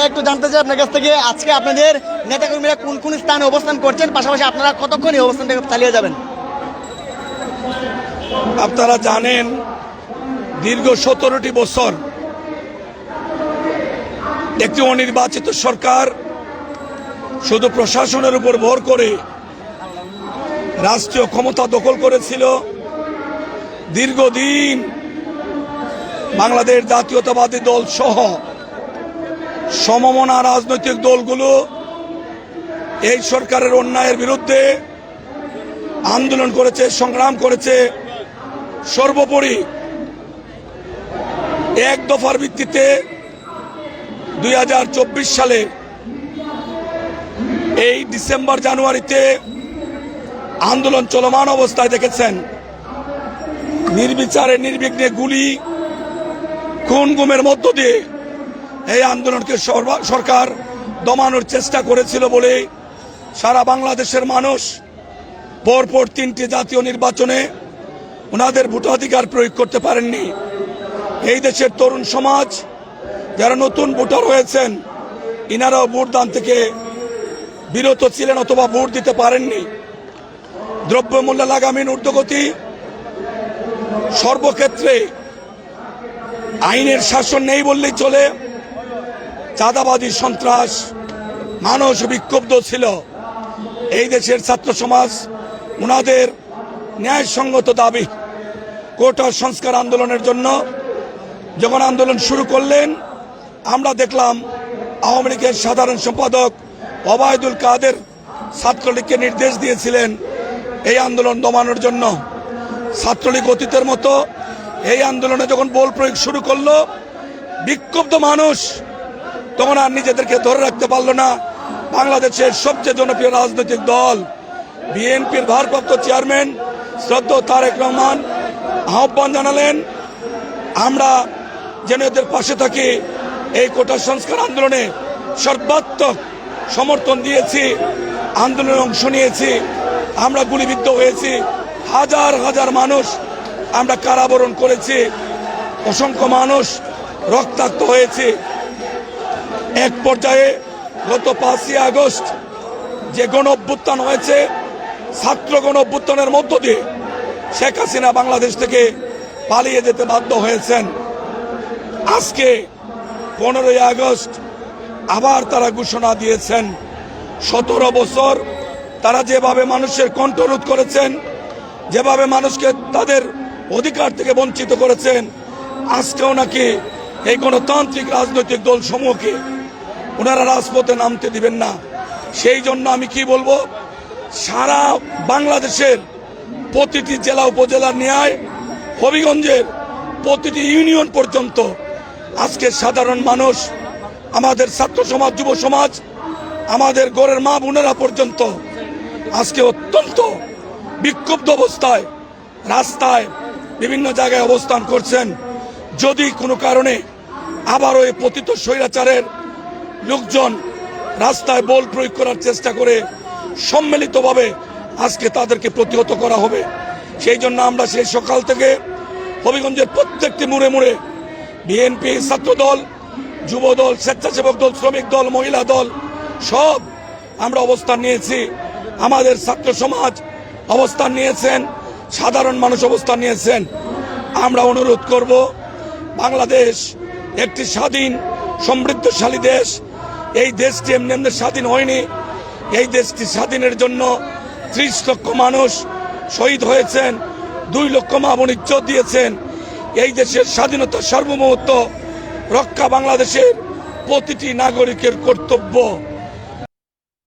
আমরা একটু জানতে চাই আপনার কাছ থেকে, আজকে আপনাদের নেতাকর্মীরা কোন কোন স্থানে অবস্থান করছেন? পাশাপাশি আপনারা কতক্ষণ এই অবস্থানটা চালিয়ে যাবেন? আপনারা জানেন, দীর্ঘ সতেরোটি বছর একটি অনির্বাচিত সরকার শুধু প্রশাসনের উপর ভর করে রাষ্ট্রীয় ক্ষমতা দখল করেছিল। দীর্ঘদিন বাংলাদেশ জাতীয়তাবাদী দল সহ সমমনা রাজনৈতিক দলগুলো এই সরকারের অন্যায়ের বিরুদ্ধে আন্দোলন করেছে, সংগ্রাম করেছে। সর্বোপরি এক দফার ভিত্তিতে দুই হাজার চব্বিশ সালে এই ডিসেম্বর জানুয়ারিতে আন্দোলন চলমান অবস্থায় দেখেছেন। নির্বিচারে, নির্বিঘ্নে গুলি খুন গুমের মধ্য দিয়ে এই আন্দোলনকে সরকার দমানোর চেষ্টা করেছিল বলে সারা বাংলাদেশের মানুষ পরপর তিনটি জাতীয় নির্বাচনে ওনাদের ভোটাধিকার প্রয়োগ করতে পারেননি। এই দেশের তরুণ সমাজ, যারা নতুন ভোটার হয়েছেন, ইনারাও ভোটদান থেকে বিরত ছিলেন অথবা ভোট দিতে পারেননি। দ্রব্যমূল্য লাগামীন ঊর্ধ্বগতি সর্বক্ষেত্রে আইনের শাসন নেই বললেই চলে। চাঁদাবাদী সন্ত্রাস, মানুষ বিক্ষুব্ধ ছিল। এই দেশের ছাত্র সমাজ ওনাদের ন্যায়সঙ্গত দাবি, কোটা সংস্কার আন্দোলনের জন্য যখন আন্দোলন শুরু করলেন, আমরা দেখলাম আওয়ামী লীগের সাধারণ সম্পাদক ওবায়দুল কাদের ছাত্রলীগকে নির্দেশ দিয়েছিলেন এই আন্দোলন দমানোর জন্য। ছাত্রলীগ অতীতের মতো এই আন্দোলনে যখন বল প্রয়োগ শুরু করল, বিক্ষুব্ধ মানুষ তখন আর নিজেদেরকে ধরে রাখতে পারল না। বাংলাদেশের সবচেয়ে জনপ্রিয় রাজনৈতিক দল, বিএনপির ভারপ্রাপ্ত চেয়ারম্যান শ্রদ্ধ তারেক রহমান, আহ্বান জানালেন, আমরা যেন এদের পাশে থাকি। এই কোটা সংস্কার আন্দোলনে সর্বাত্মক সমর্থন দিয়েছি, আন্দোলনে অংশ নিয়েছি। আমরা গুলিবিদ্ধ হয়েছি। হাজার হাজার মানুষ আমরা কারাবরণ করেছি। অসংখ্য মানুষ রক্তাক্ত হয়েছে। এক পর্যায়ে গত পাঁচই আগস্ট যে গণ অভ্যুত্থান হয়েছে, ছাত্র গণ অভ্যুত্থানের মধ্য দিয়ে শেখ হাসিনা বাংলাদেশ থেকে পালিয়ে যেতে বাধ্য হয়েছেন। আজকে পনেরোই আগস্ট আবার তারা ঘোষণা দিয়েছেন, সতেরো বছর তারা যেভাবে মানুষের কণ্ঠরোধ করেছেন, যেভাবে মানুষকে তাদের অধিকার থেকে বঞ্চিত করেছেন, আজকেও নাকি এই গণতান্ত্রিক রাজনৈতিক দল সমূহকে ওনারা রাজপথে নামতে দিবেন না। সেই জন্য আমি কি বলব, সারা বাংলাদেশের প্রতিটি জেলা উপজেলার ন্যায় হবিগঞ্জের প্রতিটি ইউনিয়ন পর্যন্ত আজকে সাধারণ মানুষ, আমাদের ছাত্র সমাজ, যুব সমাজ, আমাদের গড়ের মা বোনেরা পর্যন্ত আজকে অত্যন্ত বিক্ষুব্ধ অবস্থায় রাস্তায় বিভিন্ন জায়গায় অবস্থান করছেন। যদি কোনো কারণে আবারও এই পতিত স্বৈরাচারের লোকজন রাস্তায় বল প্রয়োগ করার চেষ্টা করে সম্মিলিতভাবে আজকে তাদেরকে প্রতিহত করা হবে। সেই জন্য আমরা সেই সকাল থেকে হবিগঞ্জের প্রত্যেকটি মুড়ে মুড়ে বিএনপি ছাত্র দল যুব দল স্বেচ্ছাসেবক দল, শ্রমিক দল, মহিলা দল, সব আমরা অবস্থান নিয়েছি। আমাদের ছাত্র সমাজ অবস্থান নিয়েছেন, সাধারণ মানুষ অবস্থান নিয়েছেন। আমরা অনুরোধ করব, বাংলাদেশ একটি স্বাধীন, সমৃদ্ধশালী দেশ এই দেশটি এমনি এমনি স্বাধীন হয়নি। এই দেশটি স্বাধীনের জন্য ত্রিশ লক্ষ মানুষ শহীদ হয়েছেন, দুই লক্ষ মা ইজ্জত দিয়েছেন। এই দেশের স্বাধীনতা সার্বভৌমত্ব রক্ষা বাংলাদেশের প্রতিটি নাগরিকের কর্তব্য।